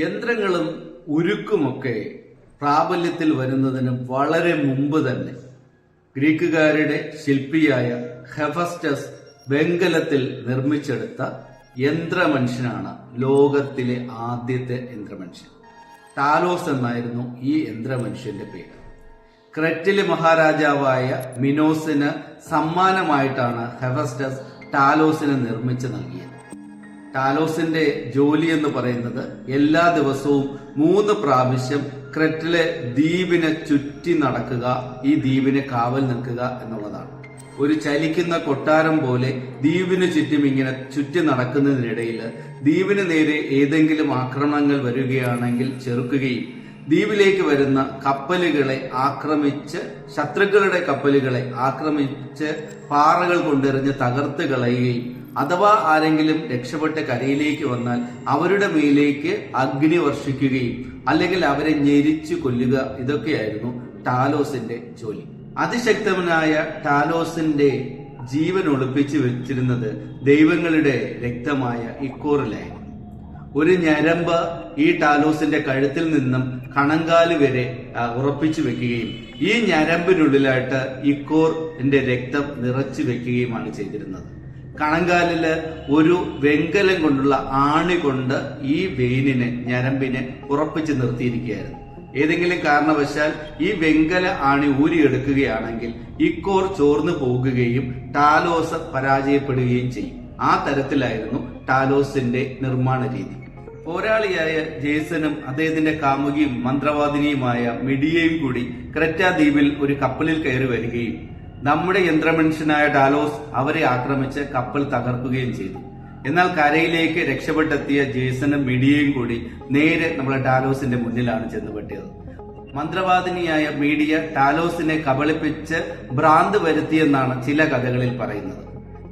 യന്ത്രങ്ങളും ഉരുക്കുമൊക്കെ പ്രാബല്യത്തിൽ വരുന്നതിന് വളരെ മുമ്പ് തന്നെ ഗ്രീക്കുകാരുടെ ശില്പിയായ ഹെഫസ്റ്റസ് വെങ്കലത്തിൽ നിർമ്മിച്ചെടുത്ത യന്ത്രമനുഷ്യനാണ് ലോകത്തിലെ ആദ്യത്തെ യന്ത്രമനുഷ്യൻ. ടാലോസ് എന്നായിരുന്നു ഈ യന്ത്രമനുഷ്യന്റെ പേര്. ക്രെറ്റിലെ മഹാരാജാവായ മിനോസിന് സമ്മാനമായിട്ടാണ് ഹെഫസ്റ്റസ് ടാലോസിന് നിർമ്മിച്ചു നൽകിയത്. ടാലോസിന്റെ ജോലി എന്ന് പറയുന്നത് എല്ലാ ദിവസവും മൂന്ന് പ്രാവശ്യം ക്രെറ്റിലെ ദ്വീപിനെ ചുറ്റി നടക്കുക ഈ ദ്വീപിനെ കാവൽ നിൽക്കുക എന്നുള്ളതാണ്. ഒരു ചലിക്കുന്ന കൊട്ടാരം പോലെ ദ്വീപിന് ചുറ്റും ഇങ്ങനെ ചുറ്റി നടക്കുന്നതിനിടയിൽ ദ്വീപിന് നേരെ ഏതെങ്കിലും ആക്രമണങ്ങൾ വരികയാണെങ്കിൽ ചെറുക്കുകയും ദ്വീപിലേക്ക് വരുന്ന കപ്പലുകളെ ആക്രമിച്ച് ശത്രുക്കളുടെ കപ്പലുകളെ ആക്രമിച്ച് പാറകൾ കൊണ്ടെറിഞ്ഞ് തകർത്ത് കളയുകയും അഥവാ ആരെങ്കിലും രക്ഷപ്പെട്ട് കരയിലേക്ക് വന്നാൽ അവരുടെ മേലേക്ക് അഗ്നി വർഷിക്കുകയും അല്ലെങ്കിൽ അവരെ ഞെരിച്ചു കൊല്ലുക ഇതൊക്കെയായിരുന്നു ടാലോസിന്റെ ജോലി. അതിശക്തനായ ടാലോസിന്റെ ജീവൻ ഒളിപ്പിച്ചു വെച്ചിരുന്നത് ദൈവങ്ങളുടെ രക്തമായ ഇക്കോറിലായിരുന്നു. ഒരു ഞരമ്പ് ഈ ടാലോസിന്റെ കഴുത്തിൽ നിന്നും കണങ്കാൽ വരെ ഉറപ്പിച്ചു വെക്കുകയും ഈ ഞരമ്പിനുള്ളിലായിട്ട് ഇക്കോറിന്റെ രക്തം നിറച്ചു വെക്കുകയുമാണ് ചെയ്തിരുന്നത്. കണങ്കാലിൽ ഒരു വെങ്കലം കൊണ്ടുള്ള ആണി കൊണ്ട് ഈ വെയിനിനെ ഞരമ്പിനെ ഉറപ്പിച്ചു നിർത്തിയിരിക്കുകയായിരുന്നു. ഏതെങ്കിലും കാരണവശാൽ ഈ വെങ്കല ആണി ഊരിയെടുക്കുകയാണെങ്കിൽ ഇക്കോർ ചോർന്നു പോകുകയും ടാലോസ് പരാജയപ്പെടുകയും ചെയ്യും. ആ തരത്തിലായിരുന്നു ടാലോസിന്റെ നിർമ്മാണ രീതി. പോരാളിയായ ജേസനും അദ്ദേഹത്തിന്റെ കാമുകിയും മന്ത്രവാദിനിയുമായ മിഡിയയും കൂടി ക്രെറ്റ ദ്വീപിൽ ഒരു കപ്പലിൽ കയറി വരികയും നമ്മുടെ യന്ത്രമനുഷ്യനായ ഡാലോസ് അവരെ ആക്രമിച്ച് കപ്പൽ തകർക്കുകയും ചെയ്തു. എന്നാൽ കരയിലേക്ക് രക്ഷപ്പെട്ടെത്തിയ ജേസനും മിഡിയയും കൂടി നേരെ നമ്മുടെ ഡാലോസിന്റെ മുന്നിലാണ് ചെന്നുപെട്ടിയത് മന്ത്രവാദിനിയായ മീഡിയ ടാലോസിനെ കബളിപ്പിച്ച് ഭ്രാന്ത് വരുത്തിയെന്നാണ് ചില കഥകളിൽ പറയുന്നത്.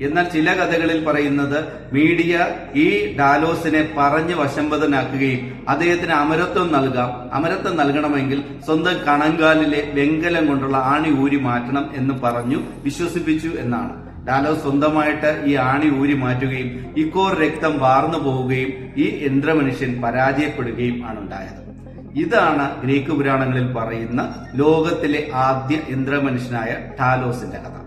എന്നാൽ ചില കഥകളിൽ പറയുന്നത് മീഡിയ ഈ ഡാലോസിനെ പറഞ്ഞ് വശംവദനാക്കുകയും അദ്ദേഹത്തിന് അമരത്വം നൽകാം. അമരത്വം നൽകണമെങ്കിൽ സ്വന്തം കണങ്കാലിലെ വെങ്കലം കൊണ്ടുള്ള ആണി ഊരി മാറ്റണം എന്ന് പറഞ്ഞു വിശ്വസിപ്പിച്ചു എന്നാണ്. ഡാലോസ് സ്വന്തമായിട്ട് ഈ ആണി ഊരി മാറ്റുകയും ഇക്കോർ രക്തം വാർന്നു പോവുകയും ഈ യന്ത്രമനുഷ്യൻ പരാജയപ്പെടുകയും ആണ് ഉണ്ടായത്. ഇതാണ് ഗ്രീക്ക് പുരാണങ്ങളിൽ പറയുന്ന ലോകത്തിലെ ആദ്യ യന്ത്രമനുഷ്യനായ ടാലോസിന്റെ കഥ.